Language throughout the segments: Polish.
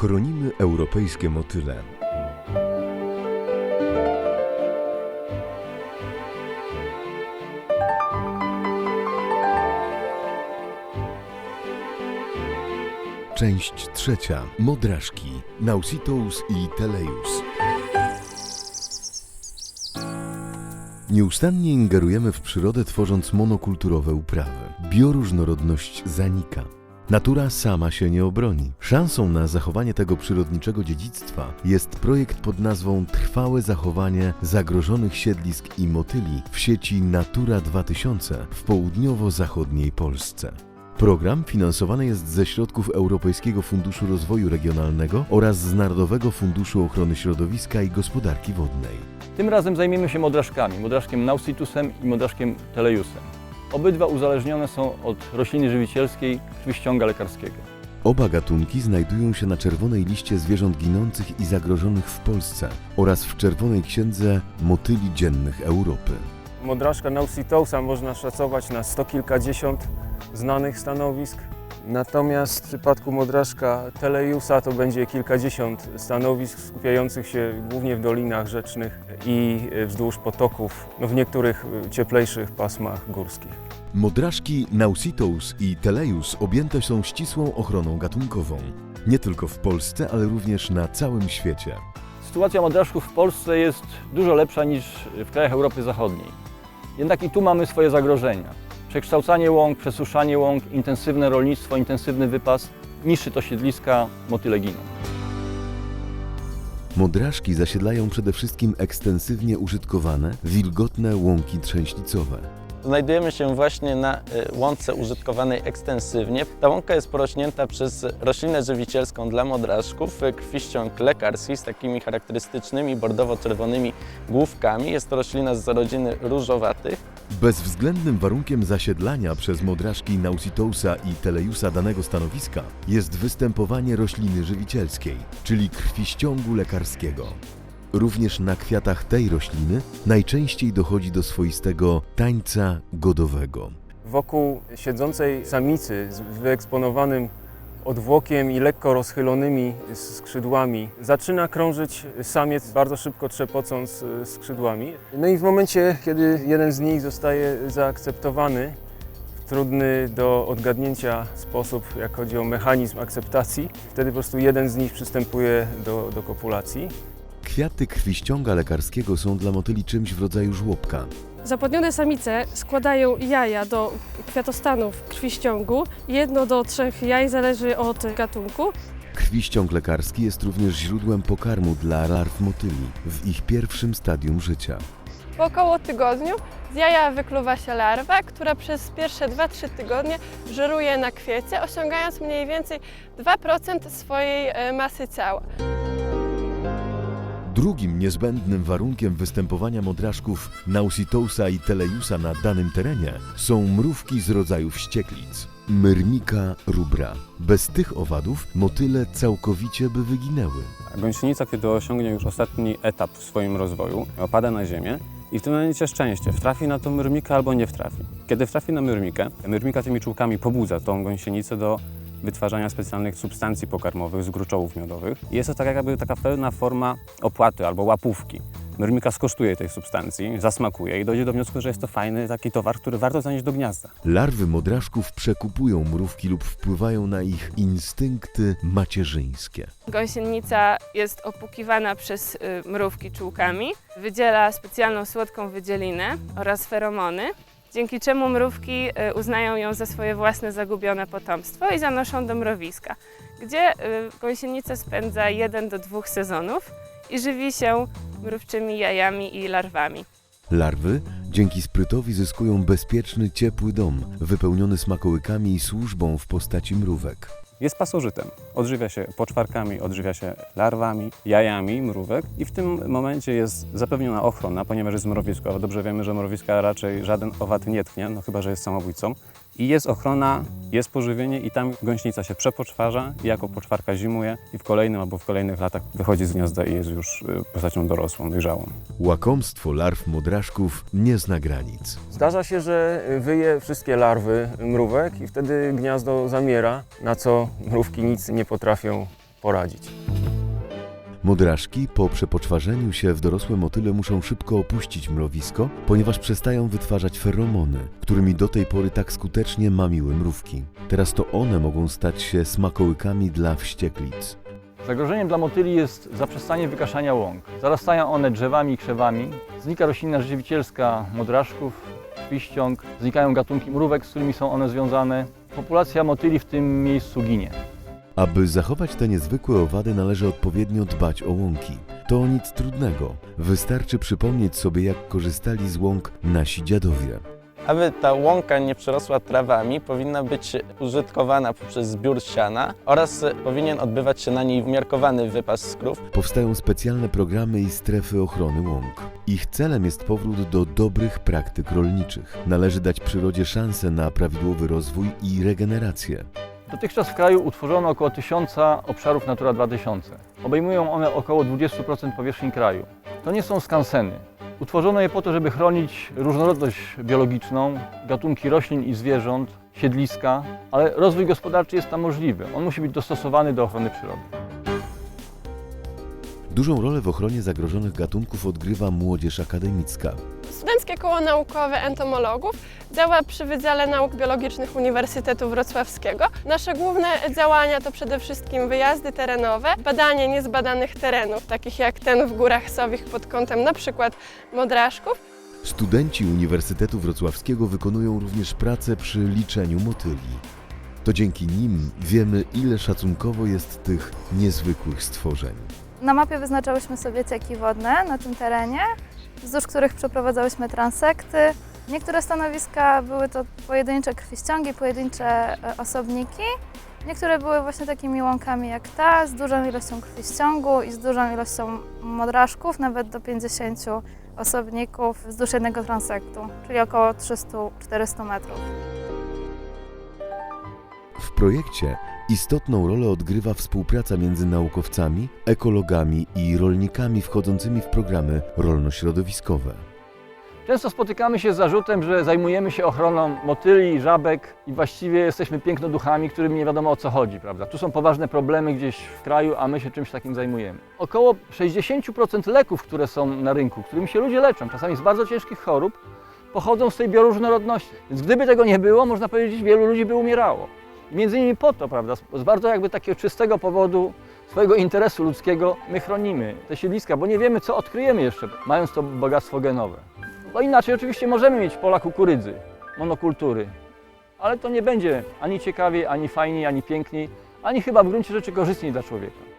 Chronimy europejskie motyle. Część trzecia. Modraszki. Nausitos i Teleus. Nieustannie ingerujemy w przyrodę, tworząc monokulturowe uprawy. Bioróżnorodność zanika. Natura sama się nie obroni. Szansą na zachowanie tego przyrodniczego dziedzictwa jest projekt pod nazwą Trwałe zachowanie zagrożonych siedlisk i motyli w sieci Natura 2000 w południowo-zachodniej Polsce. Program finansowany jest ze środków Europejskiego Funduszu Rozwoju Regionalnego oraz z Narodowego Funduszu Ochrony Środowiska i Gospodarki Wodnej. Tym razem zajmiemy się modraszkami, modraszkiem Nausitusem i modraszkiem Teleusem. Obydwa uzależnione są od rośliny żywicielskiej krwiściąga lekarskiego. Oba gatunki znajdują się na czerwonej liście zwierząt ginących i zagrożonych w Polsce oraz w czerwonej księdze motyli dziennych Europy. Modraszka Nausitousa można szacować na sto kilkadziesiąt znanych stanowisk. Natomiast w przypadku modraszka Teleusa to będzie kilkadziesiąt stanowisk skupiających się głównie w dolinach rzecznych i wzdłuż potoków, no w niektórych cieplejszych pasmach górskich. Modraszki Nausitos i Teleus objęte są ścisłą ochroną gatunkową. Nie tylko w Polsce, ale również na całym świecie. Sytuacja modraszków w Polsce jest dużo lepsza niż w krajach Europy Zachodniej. Jednak i tu mamy swoje zagrożenia. Przekształcanie łąk, przesuszanie łąk, intensywne rolnictwo, intensywny wypas, niszczy to siedliska, motyle giną. Modraszki zasiedlają przede wszystkim ekstensywnie użytkowane, wilgotne łąki trzęślicowe. Znajdujemy się właśnie na y, łące użytkowanej ekstensywnie. Ta łąka jest porośnięta przez roślinę żywicielską dla modraszków, y, krwiściąg lekarski z takimi charakterystycznymi bordowo-czerwonymi główkami. Jest to roślina z rodziny różowatych. Bezwzględnym warunkiem zasiedlania przez modraszki Nausitousa i Teleusa danego stanowiska jest występowanie rośliny żywicielskiej, czyli krwiściągu lekarskiego. Również na kwiatach tej rośliny najczęściej dochodzi do swoistego tańca godowego. Wokół siedzącej samicy z wyeksponowanym odwłokiem i lekko rozchylonymi skrzydłami zaczyna krążyć samiec, bardzo szybko trzepocąc e, skrzydłami. No i w momencie, kiedy jeden z nich zostaje zaakceptowany, w trudny do odgadnięcia sposób, jak chodzi o mechanizm akceptacji, wtedy po prostu jeden z nich przystępuje do, do kopulacji. Kwiaty krwiściąga lekarskiego są dla motyli czymś w rodzaju żłobka. Zapłodnione samice składają jaja do kwiatostanów krwiściągu. Jedno do trzech jaj zależy od gatunku. Krwiściąg lekarski jest również źródłem pokarmu dla larw motyli w ich pierwszym stadium życia. Po około tygodniu z jaja wykluwa się larwa, która przez pierwsze 2-3 tygodnie żeruje na kwiecie, osiągając mniej więcej 2% swojej e, masy ciała. Drugim niezbędnym warunkiem występowania modraszków Nausitousa i Teleusa na danym terenie są mrówki z rodzaju wścieklic. Myrmika rubra. Bez tych owadów motyle całkowicie by wyginęły. Gąsienica, kiedy osiągnie już ostatni etap w swoim rozwoju, opada na ziemię i w tym momencie szczęście, wtrafi na tą myrmikę albo nie wtrafi. Kiedy wtrafi na myrmikę, myrmika tymi czułkami pobudza tą gąsienicę do wytwarzania specjalnych substancji pokarmowych z gruczołów miodowych. I jest to tak jakby taka pewna forma opłaty albo łapówki. Myrmika skosztuje tej substancji, zasmakuje i dojdzie do wniosku, że jest to fajny taki towar, który warto zanieść do gniazda. Larwy modraszków przekupują mrówki lub wpływają na ich instynkty macierzyńskie. Gąsienica jest opłukiwana przez y, mrówki czułkami, wydziela specjalną słodką wydzielinę oraz feromony, dzięki czemu mrówki y, uznają ją za swoje własne zagubione potomstwo i zanoszą do mrowiska, gdzie y, gąsienica spędza jeden do dwóch sezonów i żywi się mrówczymi jajami i larwami. Larwy dzięki sprytowi zyskują bezpieczny, ciepły dom, wypełniony smakołykami i służbą w postaci mrówek. Jest pasożytem. Odżywia się poczwarkami, odżywia się larwami, jajami mrówek i w tym momencie jest zapewniona ochrona, ponieważ jest w mrowisku, a dobrze wiemy, że mrowiska raczej żaden owad nie tknie, no chyba, że jest samobójcą. I jest ochrona, jest pożywienie i tam gąśnica się przepoczwarza i jako poczwarka zimuje i w kolejnym albo w kolejnych latach wychodzi z gniazda i jest już y, postacią dorosłą, dojrzałą. Łakomstwo larw modraszków nie zna granic. Zdarza się, że wyje wszystkie larwy mrówek i wtedy gniazdo zamiera, na co mrówki nic nie potrafią poradzić. Modraszki po przepoczwarzeniu się w dorosłe motyle muszą szybko opuścić mrowisko, ponieważ przestają wytwarzać feromony, którymi do tej pory tak skutecznie mamiły mrówki. Teraz to one mogą stać się smakołykami dla wścieklic. Zagrożeniem dla motyli jest zaprzestanie wykaszania łąk. Zarastają one drzewami i krzewami, znika roślina żywicielska modraszków, liściąg, znikają gatunki mrówek, z którymi są one związane. Populacja motyli w tym miejscu ginie. Aby zachować te niezwykłe owady należy odpowiednio dbać o łąki. To nic trudnego. Wystarczy przypomnieć sobie jak korzystali z łąk nasi dziadowie. Aby ta łąka nie przerosła trawami, powinna być użytkowana poprzez zbiór siana oraz powinien odbywać się na niej wmiarkowany wypas skrów. Powstają specjalne programy i strefy ochrony łąk. Ich celem jest powrót do dobrych praktyk rolniczych. Należy dać przyrodzie szansę na prawidłowy rozwój i regenerację. Dotychczas w kraju utworzono około 1000 obszarów Natura 2000. Obejmują one około 20% powierzchni kraju. To nie są skanseny. Utworzono je po to, żeby chronić różnorodność biologiczną, gatunki roślin i zwierząt, siedliska, ale rozwój gospodarczy jest tam możliwy. On musi być dostosowany do ochrony przyrody. Dużą rolę w ochronie zagrożonych gatunków odgrywa młodzież akademicka. Studenckie Koło Naukowe Entomologów działa przy Wydziale Nauk Biologicznych Uniwersytetu Wrocławskiego. Nasze główne działania to przede wszystkim wyjazdy terenowe, badanie niezbadanych terenów, takich jak ten w Górach Sowich pod kątem na przykład modraszków, Studenci Uniwersytetu Wrocławskiego wykonują również pracę przy liczeniu motyli. To dzięki nim wiemy, ile szacunkowo jest tych niezwykłych stworzeń. Na mapie wyznaczałyśmy sobie cieki wodne na tym terenie, wzdłuż których przeprowadzałyśmy transekty. Niektóre stanowiska były to pojedyncze krwiściągi, pojedyncze e, osobniki. Niektóre były właśnie takimi łąkami jak ta, z dużą ilością krwiściągu i z dużą ilością modraszków, nawet do 50 osobników wzdłuż jednego transektu, czyli około 300-400 metrów. Projekcie istotną rolę odgrywa współpraca między naukowcami, ekologami i rolnikami wchodzącymi w programy rolno-środowiskowe. Często spotykamy się z zarzutem, że zajmujemy się ochroną motyli, żabek i właściwie jesteśmy pięknoduchami, którym nie wiadomo o co chodzi, prawda? Tu są poważne problemy gdzieś w kraju, a my się czymś takim zajmujemy. Około 60% leków, które są na rynku, którymi się ludzie leczą, czasami z bardzo ciężkich chorób, pochodzą z tej bioróżnorodności. Więc gdyby tego nie było, można powiedzieć, wielu ludzi by umierało. Między innymi po to, prawda, z bardzo jakby takiego czystego powodu, swojego interesu ludzkiego, my chronimy te siedliska, bo nie wiemy, co odkryjemy jeszcze, mając to bogactwo genowe. Bo inaczej oczywiście możemy mieć pola kukurydzy, monokultury, ale to nie będzie ani ciekawiej, ani fajniej, ani piękniej, ani chyba w gruncie rzeczy korzystniej dla człowieka.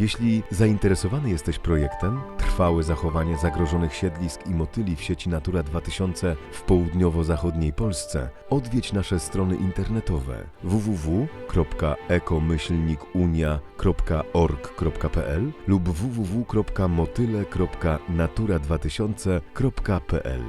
Jeśli zainteresowany jesteś projektem Trwałe zachowanie zagrożonych siedlisk i motyli w sieci Natura 2000 w południowo-zachodniej Polsce, odwiedź nasze strony internetowe www.ekomyślnikunia.org.pl lub www.motyle.natura2000.pl